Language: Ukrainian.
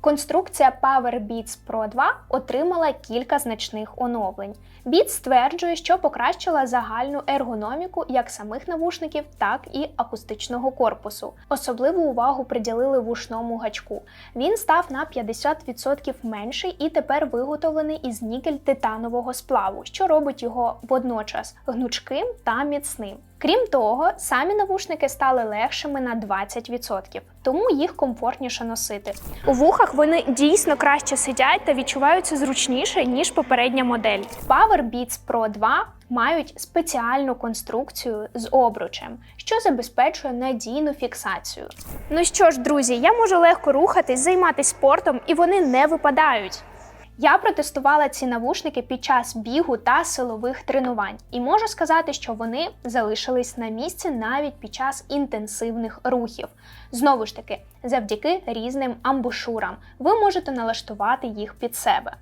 Конструкція Power Beats Pro 2 отримала кілька значних оновлень. Beats стверджує, що покращила загальну ергономіку як самих навушників, так і акустичного корпусу. Особливу увагу приділили вушному гачку. Він став на 50% менший і тепер виготовлений із нікель-титанового сплаву, що робить його водночас гнучким та міцним. Крім того, самі навушники стали легшими на 20%, тому їх комфортніше носити. У вухах вони дійсно краще сидять та відчуваються зручніше, ніж попередня модель. Power Beats Pro 2 мають спеціальну конструкцію з обручем, що забезпечує надійну фіксацію. Ну що ж, друзі, я можу легко рухатись, займатися спортом, і вони не випадають. Я протестувала ці навушники під час бігу та силових тренувань, і можу сказати, що вони залишились на місці навіть під час інтенсивних рухів. Знову ж таки, завдяки різним амбушурам ви можете налаштувати їх під себе.